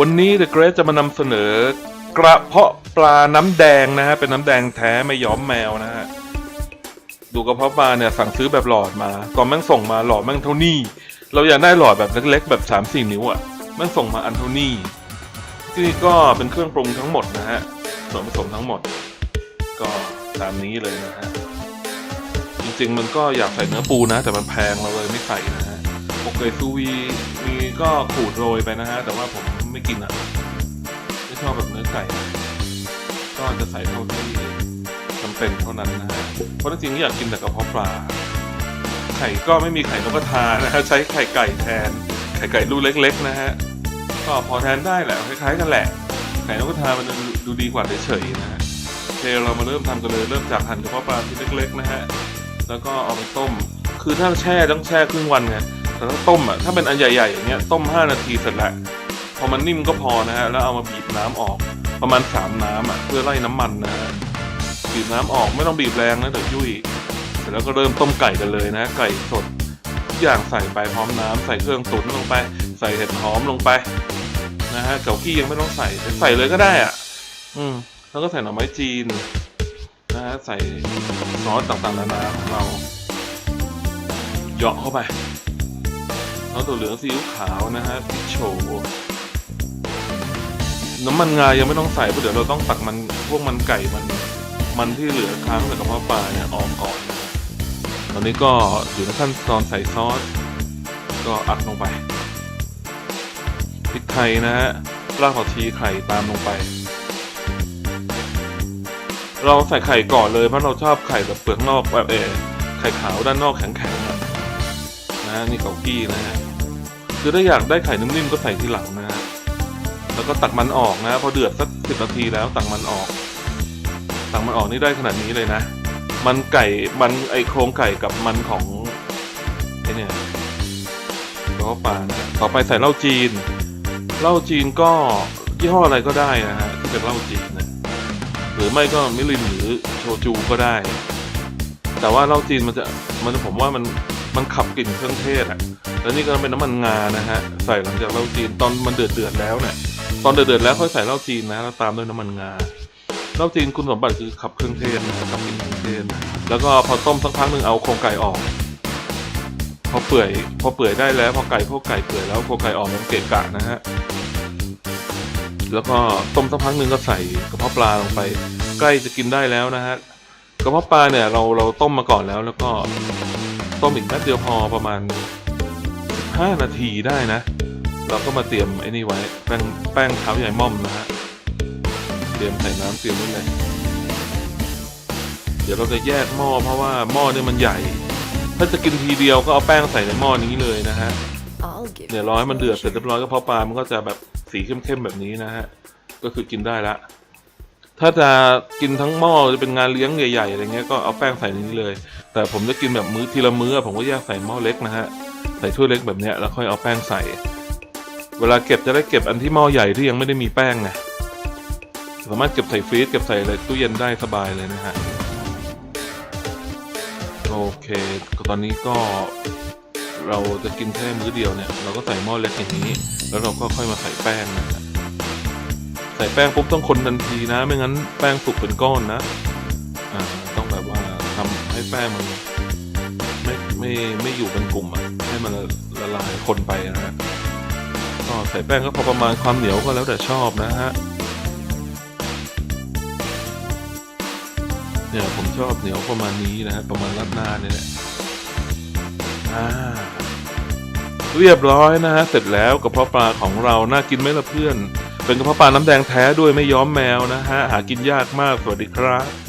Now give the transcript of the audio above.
วันนี้ The Great จะมานำเสนอกระเพาะปลาน้ำแดงนะฮะเป็นน้ำแดงแท้ไม่ย้อมแมวนะฮะดูกระเพาะปลาเนี่ยสั่งซื้อแบบหลอดมาตอนแม่งส่งมาหลอดแม่งเท่านี้ เราอยากได้หลอดแบบเล็กๆแบบ3ามสี่นิ้วอะ่ะแม่งส่งมาอันเท่านี้ที่นี่ก็เป็นเครื่องปรุงทั้งหมดนะฮะส่วนผสมทั้งหมด ก็ตามนี้เลยนะฮะจริงๆมันก็อยากใส่เนื้อปูนะ แต่มันแพงเราเลยไม่ใส่นะฮะ ปกเกยซูวีมีก็ขูดโรยไปนะฮะ แต่ว่าผมไม่กินอะ ไม่ชอบแบบเนื้อไก่ ก็จะใส่เท่าที่จำเป็นเท่านั้นนะฮะ เพราะจริงๆอยากกินแต่กระเพาะปลา ไข่ก็ไม่มีไข่นกกระทานะฮะ ใช้ไข่ไก่แทน ไข่ไก่ลูกเล็ก ๆ นะฮะ ก็พอแทนได้แหละ คล้ายๆกันแหละ ไข่นกกระทามันดูดีกว่าเฉยๆนะฮะโอเคเรามาเริ่มทำกันเลย เริ่มจากหั่นกระเพาะปลาที่เล็ก ๆ นะฮะ แล้วก็เอาไปต้ม คือถ้าแช่ต้องแช่ครึ่งวันไง แต่ถ้าต้มอะถ้าเป็นอันใหญ่ๆอย่างเงี้ยต้ม 5 นาทีเสร็จแล้วพอมันนิ่มก็พอนะฮะแล้วเอามาบีบน้ำออกประมาณ 3 น้ำอะเพื่อไล่น้ำมันนะฮะบีบน้ำออกไม่ต้องบีบแรงนะเดี๋ยวยุ่ยเสร็จแล้วก็เริ่มต้มไก่กันเลยนะไก่สดทุกอย่างใส่ไปพร้อมน้ำใส่เครื่องตุ๋นลงไป ใส่เห็ดหอมลงไปนะฮะเกากี้ยังไม่ต้องใส่ใส่เลยก็ได้อะ อืม แล้วก็ใส่หน่อไม้จีนนะฮะใส่ซอสต่างๆนานาของเราเหยาะเข้าไป แล้วตัวเหลืองซีอิ๊วขาวนะฮะพริกโชว์น้ำมันงายังไม่ต้องใส่เพราะเดี๋ยวเราต้องตักมันพวกมันไก่มัน มันที่เหลือค้างจากกระเพาะปลาเนี่ยออกก่อน ตอนนี้ก็อยู่ในขั้นตอนใส่ซอสก็อัดลงไปพริกไทยนะฮะรากผักชีไข่ตามลงไป เราใส่ไข่ก่อนเลยเพราะเราชอบไข่แบบเปลือกนอกแบบเอไข่ขาวด้านนอกแข็ง นะฮะนี่เกากี้นะฮะคือถ้าอยากได้ไข่นิ่มๆก็ใส่ทีหลังนะฮะแล้วก็ตักมันออกนะพอเดือดสักสิบนาทีแล้วตักมันออก ตักมันออกนี่ได้ขนาดนี้เลยนะ มันไก่มันไอโครงไก่กับมันของไอเนี่ยกระเพาะปลานะต่อไปใส่เหล้าจีนเหล้าจีนก็ยี่ห้ออะไรก็ได้นะฮะที่เป็นเหล้าจีนนะหรือไม่ก็มิรินหรือโชจูก็ได้ แต่ว่าเหล้าจีนมันจะมันผมว่ามัน มันขับกลิ่นเครื่องเทศอะแล้วนี่ก็เป็นน้ำมันงานะฮะใส่หลังจากเหล้าจีนตอนมันเดือดเดือดแล้วเนี่ยตอนเดือดเดือดแล้วค่อยใส่เหล้าจีนนะแล้วตามด้วยน้ำมันงาเหล้าจีนคุณสมบัติคือขับเครื่องเทศนะขับกลิ่นเครื่องเทศแล้วก็พอต้มสักพักหนึ่งเอาโครงไก่ออกพอเปื่อยพอเปื่อยได้แล้วพอไก่พวกไก่เปื่อยแล้วโครงไก่ออกมันเกะกะนะฮะแล้วก็ต้มสักพักหนึ่งก็ใส่กระเพาะปลาลงไป ใกล้จะกินได้แล้วนะฮะกระเพาะปลาเนี่ยเราเราต้มมาก่อนแล้วแล้วก็ ต้มอีกแป๊บเดียวพอประมาณ 5 นาทีได้นะ เราก็มาเตรียมไอ้นี่ไว้ แป้งแป้งเท้าใหญ่ม่อมนะฮะ เตรียมใส่น้ำเตรียมไว้เลย เดี๋ยวเราจะแยกหม้อเพราะว่าหม้อเนี่ยมันใหญ่ ถ้าจะกินทีเดียวก็เอาแป้งใส่ในหม้อนี้เลยนะฮะ I'll give เดี๋ยวรอให้มันเดือดเสร็จเรียบร้อยก็เพาะปลา มันก็จะแบบสีเข้มๆแบบนี้นะฮะ ก็คือกินได้ละ ถ้าจะกินทั้งหม้อจะเป็นงานเลี้ยงใหญ่ๆอะไรเงี้ยก็เอาแป้งใส่ในนี้เลย แต่ผมจะกินแบบมื้อทีละมื้อผมก็แยกใส่หม้อเล็กนะฮะใส่ถ้วยเล็กแบบเนี้ยแล้วค่อยเอาแป้งใส่ เวลาเก็บจะได้เก็บอันที่หม้อใหญ่ที่ยังไม่ได้มีแป้งไงสามารถเก็บใส่ฟรีซเก็บใส่อะไรตู้เย็นได้สบายเลยนะฮะโอเคตอนนี้ก็เราจะกินแค่มื้อเดียวเนี่ย เราก็ใส่หม้อเล็กอย่างนี้ แล้วเราก็ค่อยมาใส่แป้งนะฮะ ใส่แป้งปุ๊บต้องคนทันทีนะ ไม่งั้นแป้งสุกเป็นก้อนนะอ่าต้องแบบว่าทำให้แป้งมันไม่ไม่ไม่อยู่เป็นกลุ่มอะให้มันละละลายคนไปนะฮะก็ใส่แป้งก็พอประมาณความเหนียวก็แล้วแต่ชอบนะฮะเนี่ยผมชอบเหนียวประมาณนี้นะฮะประมาณรัดหน้าเนี่ยแหละอ่าเรียบร้อยนะฮะเสร็จแล้วกระเพาะปลาของเราน่ากินไหมล่ะเพื่อน เป็นกระเพาะปลาน้ำแดงแท้ด้วยไม่ย้อมแมวนะฮะหากินยากมากสวัสดีครับ